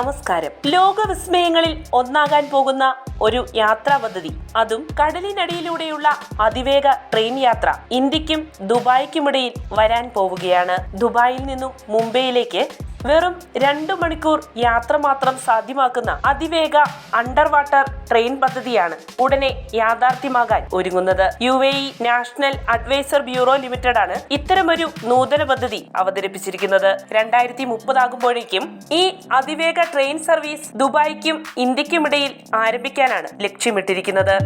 നമസ്കാരം. ലോക വിസ്മയങ്ങളിൽ ഒന്നാകാൻ പോകുന്ന ഒരു യാത്രാ പദ്ധതി. അതും കടലിനടിയിലൂടെയുള്ള അതിവേഗ ട്രെയിൻ യാത്ര. ഇന്ത്യക്കും ദുബായ്ക്കുമിടയിൽ വരാൻ പോവുകയാണ്. ദുബായിൽ നിന്നും മുംബൈയിലേക്ക് വെറും രണ്ടു മണിക്കൂർ യാത്ര മാത്രം സാധ്യമാക്കുന്ന അതിവേഗ അണ്ടർ വാട്ടർ ട്രെയിൻ പദ്ധതിയാണ് ഉടനെ യാഥാർത്ഥ്യമാകാൻ ഒരുങ്ങുന്നത്. U A E national adviser bureau limited ആണ് ഇത്തരമൊരു നൂതന പദ്ധതി അവതരിപ്പിച്ചിരിക്കുന്നത്. രണ്ടായിരത്തി മുപ്പതാകുമ്പോഴേക്കും ഈ അതിവേഗ ട്രെയിൻ സർവീസ് ദുബായ്ക്കും ഇന്ത്യക്കുമിടയിൽ ആരംഭിക്കാനാണ് ലക്ഷ്യമിട്ടിരിക്കുന്നത്.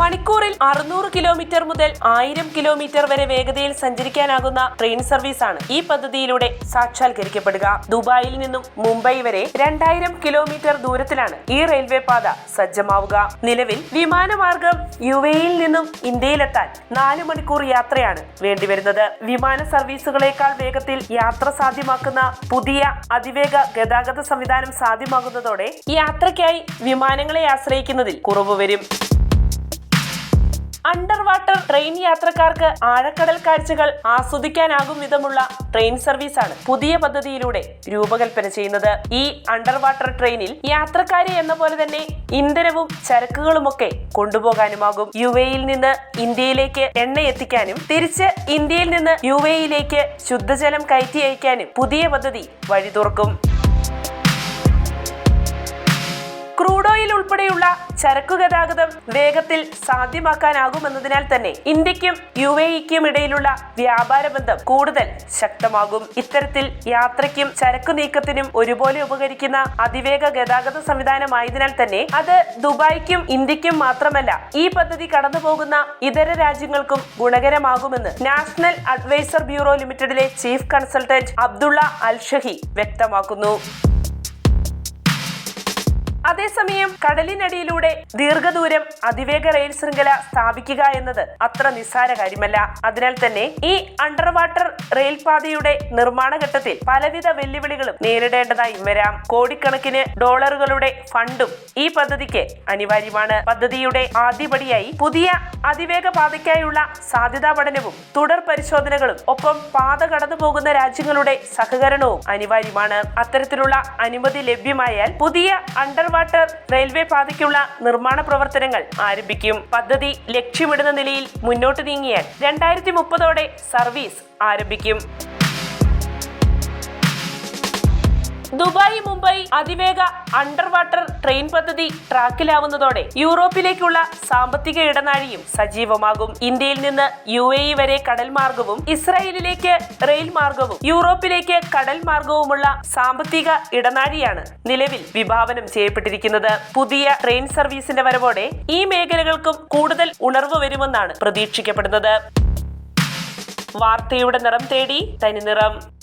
മണിക്കൂറിൽ അറുന്നൂറ് കിലോമീറ്റർ മുതൽ ആയിരം കിലോമീറ്റർ വരെ വേഗതയിൽ സഞ്ചരിക്കാനാകുന്ന ട്രെയിൻ സർവീസാണ് ഈ പദ്ധതിയിലൂടെ സാക്ഷാത്കരിക്കപ്പെടുക. ദുബായിൽ നിന്നും മുംബൈ വരെ രണ്ടായിരം കിലോമീറ്റർ ദൂരത്തിലാണ് ഈ റെയിൽവേ പാത സജ്ജമാവുക. നിലവിൽ വിമാനമാർഗം യു എയിൽ നിന്നും ഇന്ത്യയിലെത്താൻ നാല് മണിക്കൂർ യാത്രയാണ് വേണ്ടിവരുന്നത്. വിമാന സർവീസുകളേക്കാൾ വേഗത്തിൽ യാത്ര സാധ്യമാക്കുന്ന പുതിയ അതിവേഗ ഗതാഗത സംവിധാനം സാധ്യമാകുന്നതോടെ യാത്രയ്ക്കായി വിമാനങ്ങളെ ആശ്രയിക്കുന്നതിൽ കുറവ് വരും. അണ്ടർ വാട്ടർ ട്രെയിൻ യാത്രക്കാർക്ക് ആഴക്കടൽ കാഴ്ചകൾ ആസ്വദിക്കാനാകും വിധമുള്ള ട്രെയിൻ സർവീസാണ് പുതിയ പദ്ധതിയിലൂടെ രൂപകൽപ്പന ചെയ്യുന്നത്. ഈ അണ്ടർ വാട്ടർ ട്രെയിനിൽ യാത്രക്കാരെ എന്ന പോലെ തന്നെ ഇന്ധനവും ചരക്കുകളുമൊക്കെ കൊണ്ടുപോകാനുമാകും. യു എയിൽ നിന്ന് ഇന്ത്യയിലേക്ക് എണ്ണ എത്തിക്കാനും തിരിച്ച് ഇന്ത്യയിൽ നിന്ന് യു എയിലേക്ക് ശുദ്ധജലം കയറ്റി അയക്കാനും പുതിയ പദ്ധതി വഴി തുറക്കും ക്രൂഡ് ഓയിൽ ഉൾപ്പെടെയുള്ള ചരക്കു ഗതാഗതം വേഗത്തിൽ സാധ്യമാക്കാനാകുമെന്നതിനാൽ തന്നെ ഇന്ത്യക്കും യു എ ഇക്കും ഇടയിലുള്ള വ്യാപാര ബന്ധം കൂടുതൽ ശക്തമാകും. ഇത്തരത്തിൽ യാത്രയ്ക്കും ചരക്കു നീക്കത്തിനും ഒരുപോലെ ഉപകരിക്കുന്ന അതിവേഗ ഗതാഗത സംവിധാനമായതിനാൽ തന്നെ അത് ദുബായ്ക്കും ഇന്ത്യക്കും മാത്രമല്ല ഈ പദ്ധതി കടന്നു ഇതര രാജ്യങ്ങൾക്കും ഗുണകരമാകുമെന്ന് നാഷണൽ അഡ്വൈസർ ബ്യൂറോ ലിമിറ്റഡിലെ ചീഫ് കൺസൾട്ടന്റ് അബ്ദുള്ള അൽഷഹി വ്യക്തമാക്കുന്നു. അതേസമയം കടലിനടിയിലൂടെ ദീർഘദൂരം അതിവേഗ റെയിൽ ശൃംഖല സ്ഥാപിക്കുക എന്നത് അത്ര നിസ്സാര കാര്യമല്ല. അതിനാൽ തന്നെ ഈ അണ്ടർ വാട്ടർ റെയിൽ പാതയുടെ നിർമ്മാണ ഘട്ടത്തിൽ പലവിധ വെല്ലുവിളികളും നേരിടേണ്ടതായി വരാം. കോടിക്കണക്കിന് ഡോളറുകളുടെ ഫണ്ടും ഈ പദ്ധതിക്ക് അനിവാര്യമാണ്. പദ്ധതിയുടെ ആദ്യപടിയായി പുതിയ അതിവേഗ പാതയ്ക്കായുള്ള സാധ്യതാ പഠനവും തുടർ പരിശോധനകളും ഒപ്പം പാത കടന്നു പോകുന്ന രാജ്യങ്ങളുടെ സഹകരണവും അനിവാര്യമാണ്. അത്തരത്തിലുള്ള അനുമതി ലഭ്യമായാൽ പുതിയ അണ്ടർ വാട്ടർ റെയിൽവേ പാതയ്ക്കുള്ള നിർമ്മാണ പ്രവർത്തനങ്ങൾ ആരംഭിക്കും. പദ്ധതി ലക്ഷ്യമിടുന്ന നിലയിൽ മുന്നോട്ട് നീങ്ങിയാൽ രണ്ടായിരത്തി മുപ്പതോടെ സർവീസ് ആരംഭിക്കും. ദുബായ് മുംബൈ അതിവേഗ അണ്ടർ വാട്ടർ ട്രെയിൻ പദ്ധതി ട്രാക്കിലാവുന്നതോടെ യൂറോപ്പിലേക്കുള്ള സാമ്പത്തിക ഇടനാഴിയും സജീവമാകും. ഇന്ത്യയിൽ നിന്ന് യു എ ഇ വരെ കടൽ മാർഗവും ഇസ്രായേലിലേക്ക് റെയിൽ മാർഗവും യൂറോപ്പിലേക്ക് കടൽ മാർഗവുമുള്ള സാമ്പത്തിക ഇടനാഴിയാണ് നിലവിൽ വിഭാവനം ചെയ്യപ്പെട്ടിരിക്കുന്നത്. പുതിയ ട്രെയിൻ സർവീസിന്റെ വരവോടെ ഈ മേഖലകൾക്കും കൂടുതൽ ഉണർവ് വരുമെന്നാണ് പ്രതീക്ഷിക്കപ്പെടുന്നത്. വാർത്തയുടെ നിറം തേടി തനിനിറം